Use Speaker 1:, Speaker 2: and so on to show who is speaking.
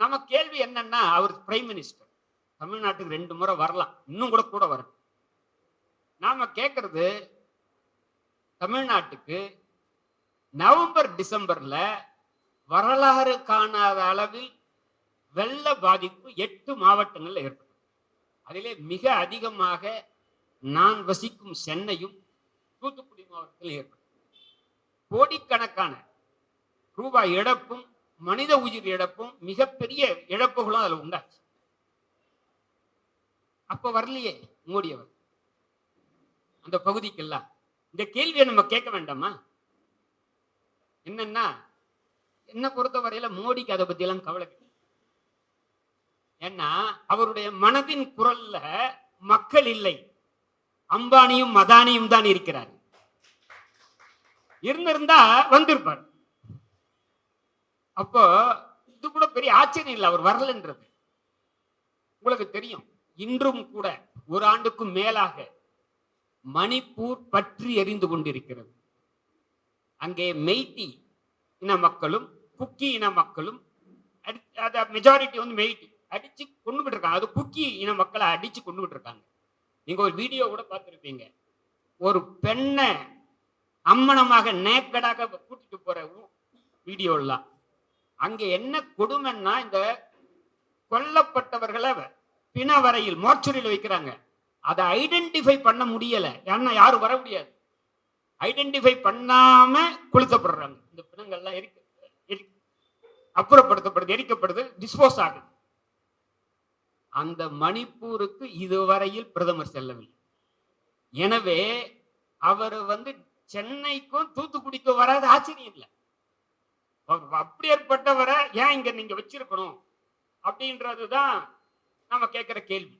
Speaker 1: நம்ம கேள்வி என்னன்னா அவர் பிரைம் மினிஸ்டர் தமிழ்நாட்டுக்கு ரெண்டு முறை வரலாம். இன்னும் கூட கூட வரும் நாம கேட்கறது தமிழ்நாட்டுக்கு நவம்பர் டிசம்பர்ல வரலாறு காணாத அளவில் வெள்ள பாதிப்பு எட்டு மாவட்டங்களில் ஏற்படும் அதிலே மிக அதிகமாக நான் வசிக்கும் சென்னையும் தூத்துக்குடி மாவட்டத்தில் ஏற்படும் கோடிக்கணக்கான ரூபாய் இழப்பும் மனித உயிர் இழப்பும் மிகப்பெரிய இழப்புகளும் அதுல உண்டாச்சு. அப்ப வரலையே மோடி அவர் அந்த பகுதிக்கெல்லாம். இந்த கேள்வியை நம்ம கேட்க வேண்டாமா? என்னன்னா என்ன பொறுத்தவரையில மோடிக்கு அதை பத்தி எல்லாம் கவலை ஏன்னா அவருடைய மனதின் குரல்ல மக்கள் இல்லை. அம்பானியும் மதானியும் தான் இருக்கிறார் இருந்திருந்தா வந்திருப்பார். அப்போ இது கூட பெரிய ஆச்சரியம் இல்லை அவர் வரலன்றது. உங்களுக்கு தெரியும் இன்றும் கூட ஒரு ஆண்டுக்கும் மேலாக மணிப்பூர் பற்றி எரிந்து கொண்டிருக்கிறது. அங்கே மெய்ட்டி இன மக்களும் குக்கி இன மக்களும் மெஜாரிட்டி வந்து மெய்டி அடிச்சு கொண்டுகிட்டு இருக்காங்க அது குக்கி இன மக்களை அடிச்சு கொண்டுகிட்டு இருக்காங்க நீங்க ஒரு வீடியோ கூட பார்த்துருப்பீங்க. ஒரு பெண்ணை அம்மனமாக நேக்கடாக கூட்டிட்டு போற வீடியோலாம். அங்க என்ன கொடுமைன்னா இந்த கொல்லப்பட்டவர்களை பிணவரையில் மோர்ச்சரியில் வைக்கிறாங்க. அதை ஐடென்டிஃபை பண்ண முடியல. ஏன்னா யாரும் வர முடியாது. ஐடென்டிஃபை பண்ணாம கொளுத்தப்படுறாங்க. இந்த பிணங்கள்லாம் எரிக்க எரி அப்புறப்படுத்தப்படுது எரிக்கப்படுது டிஸ்போஸ் ஆகுது. அந்த மணிப்பூருக்கு இதுவரையில் பிரதமர் செல்லவில்லை. எனவே அவர் வந்து சென்னைக்கும் தூத்துக்குடிக்கும் வராது ஆச்சரியம் இல்லை. அப்படியேற்பட்டவரை ஏன் இங்க நீங்க வச்சிருக்கணும்? அப்படின்றதுதான் நம்ம கேட்கிற கேள்வி.